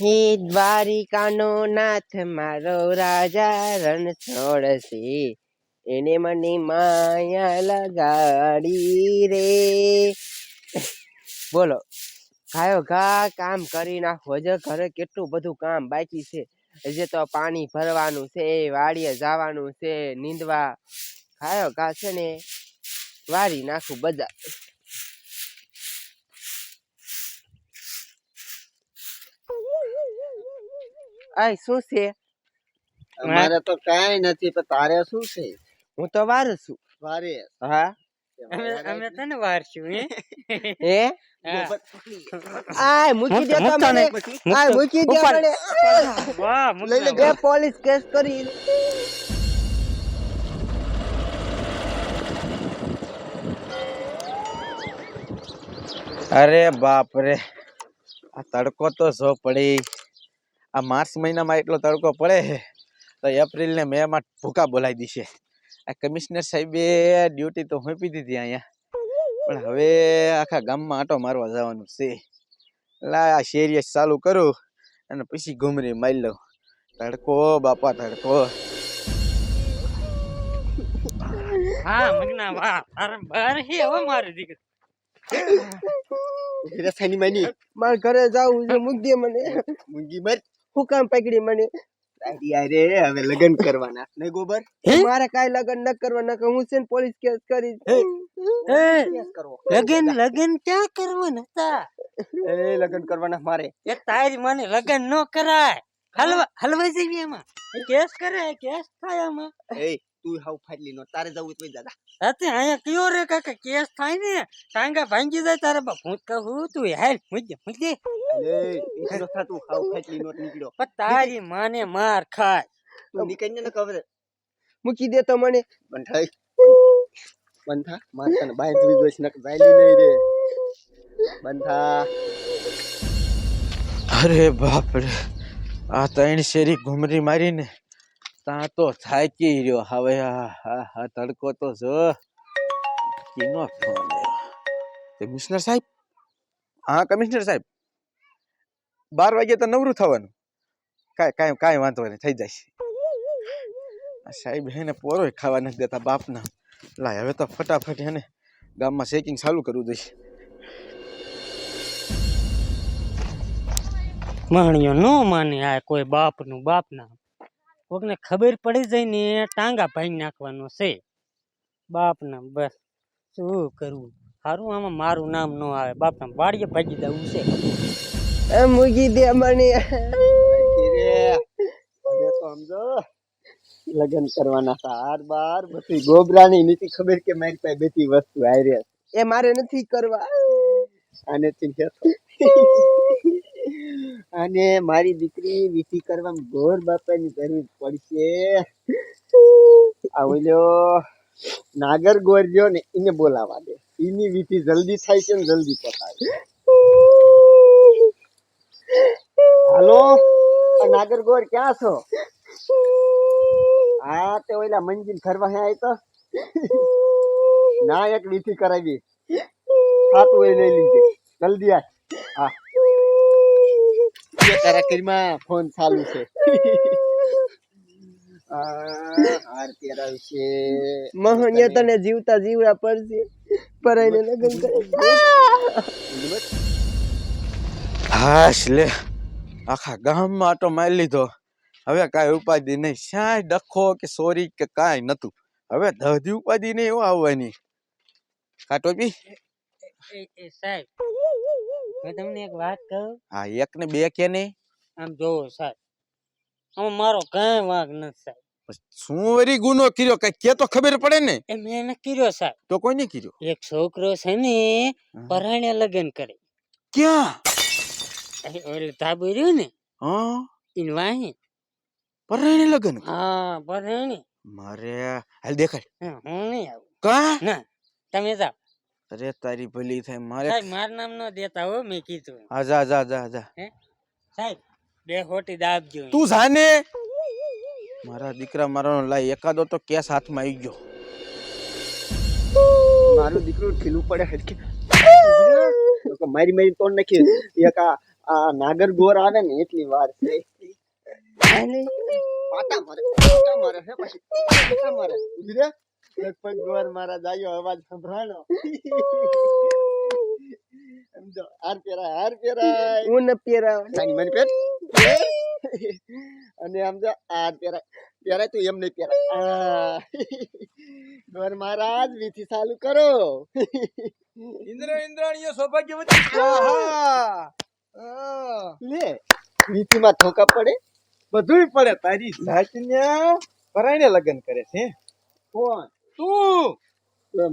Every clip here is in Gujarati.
હે દ્વારિકાનો નાથ મારો રાજા રણ છોડશે એને મને માયા લગાડી રે. બોલો ખાયો ઘા કામ કરી નાખો. હજે ઘરે કેટલું બધું કામ બાકી છે. હજે તો પાણી ભરવાનું છે, વાડીએ જવાનું છે, નીંદવા. ખાયો ઘા છે ને, વારી નાખું બધા. આય શું છે? અમારે તો કાંઈ નથી પણ તારે શું છે? હું તો વાર છું. વારે? હા? અમે અમે તને વારશું હે? હે? હા. આય મૂકી દે તો મૂકતો મને. નહીં. આય મૂકી દે ઉપર. મને. વાહ લઈ લે, મુકલા. એ પોલીસ કેસ કરી. અરે બાપ રે આ તડકો તો જો પડી. આ માર્ચ મહિનામાં એટલો તડકો પડે તો એપ્રિલ ને મે માં ભૂકા બોલાવી દીશે આ કમિશનર સાહેબે ડ્યુટી તો સોંપી દીધી અહીંયા પણ હવે આખા ગામમાં આટો મારવા જવાનું છે લા આ શેરિયસ ચાલુ કરું અને પછી ઘૂમરી મારી લઉં તડકો બાપા તડકો હા મગના વાહ તારે બાર હે હવે મારી દીકરી રસાની માની મારા ઘરે જાવું છે મૂકી મને મુંગી મર હું કામ પકડી મને? અરે હવે લગ્ન કરવાના. ને ગોબર? મારે કાઈ લગન ન કરવા ન હું છે પોલીસ કેસ કરી લગન લગન ક્યાં કરવાના? હતા એ લગ્ન કરવાના મારે. એ તારી મને લગન ન કરાય. હલવા હલવાઈ જઈએ એમાં કેસ કરે કેસ થાય આમાં. એ તું હાવ ફાટલી નો તારે જવું તો દાદા અતે અહીંયા કયો રે કાકા કેસ થાય ને ટાંગા ભાંગી જાય તારે ભૂત કહું તું હેલ મુજે મુજે અલે તું હાવ ફાટલી નો નીકળ્યો. પણ તારી માને માર ખાય. તું નીકળીને ને ખબર મૂકી દે તો મને. બંધાઈ બંધા? માર તને બાંધવી દોશ નક જાયલી નહીં રે. બંધા. અરે બાપ રે આ ત્રણ શેરી ઘુમરી મારીને ત્યાં તો થાકી રહ્યો. હવે આ તડકો તો જો કિનો ફોન કમિશનર સાહેબ? હા, કમિશનર સાહેબ. બાર વાગે તો નવરું થવાનું. કાંઈ કાંઈ કાંઈ વાંધો નહીં, થઈ જાય સાહેબ હેને પોરોય ખાવા નથી દેતા બાપના. લાય, હવે તો ફટાફટ હેને ગામમાં શેકિંગ ચાલુ કરવું જોઈએ. માણ્યો ન માને આ કોઈ બાપનું બાપના. કોકને ખબર પડી જાય ને ટાંગા ભાંગી નાખવાનો છે. બાપના બસ શું કરવું? સારું આમાં મારું નામ ન આવે. બાપના વાડીએ ભાગી દેવું છે. એ મૂકી દે મને. રે હવે તો સમજો લગ્ન કરવાના હાર બાર બધી ગોબરાની નીતિ ખબર કે મારી પાસે બધી વસ્તુ આવી રહ્યા એ મારે નથી કરવા. આને ચિંતા અને મારી દીકરી વિધિ કરવામાં ગોર બાપાની જરૂર પડશે. આ ઓલ્યો નાગર ગોર રહ્યો ને એને બોલાવા દે. એની વિધિ જલ્દી થાય છે ને જલ્દી પતાવે હાલો? નાગર ગોર ક્યાં છો? હા, તે ઓલા મંજિલ ફરવા હે તો ના, એક વિધિ કરાવી. સાતું એ લઈ લીધી. જલ્દી આ હા. એ તારા ફોન ચાલુ છે? મહણિયા તને જીવતા જીવડા પડશે પરાઈને લગ્ન કરે હાશ લે આખા ગામમાં આટો મારી લીધો. હવે કાંઈ ઉપાધિ નહીં. શાય ડખો કે સોરી કે કાંઈ નતું હવે ધધી ઉપાધિ નહીં એવું આવવાની. કાટો એ સાહેબ મેં તમને એક વાત કહું? હા એક ને બે કે નહીં? આમ જોવો સાહેબ આમાં મારો કાંઈ વાંક નથી સાહેબ. શું વરી ગુનો કર્યો? કઈ કે તો ખબર પડે ને? એ મેં એને કર્યો સાહેબ. તો કોઈ ને કર્યો? એક છોકરો છે ને. પરાણે લગ્ન કરે. ક્યાં? ઓલું ધાબુ રહ્યું ને હા. ઇન વાહી. પરાણે લગન હા પરાણે. મારે હાલ દેખાડ. હું નહીં આવું. કા? ના તમે જાઓ. અરે તારી ભલી થાય મારે સાહેબ મારું નામ ન દેતા હો મેં કીધું. હા જા જા જા જા. સાહેબ બે ખોટી દાબજો તું જાને? મારા દીકરા મારો લાય એકાદો તો કેસ હાથમાં આવી ગયો. મારું દીકરું ખીલું પડે હરખી મારી મારી તોડ નાખી. એક આ આ નાગર ગોર આવે ને એટલી વાર છે. પાટા મારે પાટા મારે હે પછી. પાટા મારે. ઊભી રે. લગભગ ગોર મારા જાયો અવાજ સંભળાણો. સમજો હાર પેરાય હાર પેરાય હું ન પહેરાવ. સાની મને પેર અને આમ જો હાર પેરાય પેરાય તું એમ નહીં પેરાય આ. ગોર મહારાજ વિધિ ચાલુ કરો. ઇન્દ્ર ઇન્દ્રાણીય સૌભાગ્યવતી લે. વિધિમાં ઠોકા પડે? બધુંય પડે તારી સાચને પરાયને લગ્ન કરે છે. કોણ? તું!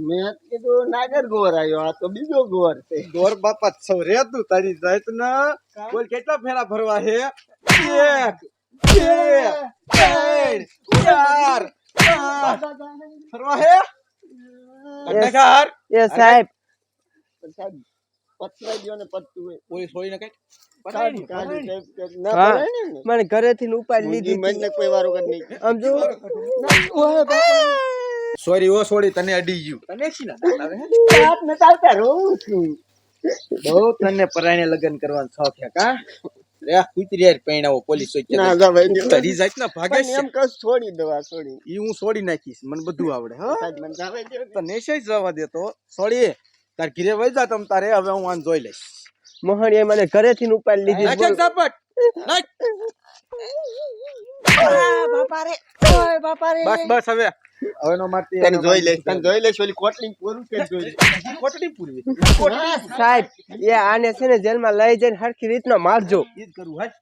મેં કીધું નાગર ગોર આવ્યો. આ તો બીજો ગોર છે. ગોર બાપા સૌ રે તું તારી જાતના. બોલ કેટલા ફેરા ફરવા હે? એક બે ત્રણ ચાર ફરવા હે? કંડકાર એ સાહેબ. સાહેબ પતરાઈ ગયો ને પતતું હોય. પોલીસ હોય ને કઈ ના ને. મને ઘરેથી ને ઉપાડી લીધી મને કોઈ વારો કરી નહીં. આમ જો સોરી ઓ સોરી તને અડી ગયું. તને શી ના આવે રાત ને ચાલતા છું. બહુ તને પરાયણે લગ્ન કરવાનો શોખ છે કા? રે કુતરી યાર પૈણાવો પોલીસ હોય ના જા ભાઈ નહીં. જાત ના ભાગે છે. એમ કસ છોડી દવા છોડી ઈ હું છોડી નાખીશ મને બધું આવડે હા. મને જાવે. તને છે જવા દેતો છોડી તાર ઘરે વઈ જા તમ તારે હવે હું આન જોઈ લઈશ. મોહણીએ મને ઘરેથી ઉપાડી લીધી. નાખ ઝાપટ. નાખ. બસ બસ હવે. હવે નો મારતી તને જોઈ લે તને જોઈ લે ઓલી કોટલી પૂરું કે જોઈ કોટડી પૂરવી સાહેબ એ આને છે ને જેલમાં લઈ જઈને હરખી રીતના મારજો. ઈ જ કરું હાલ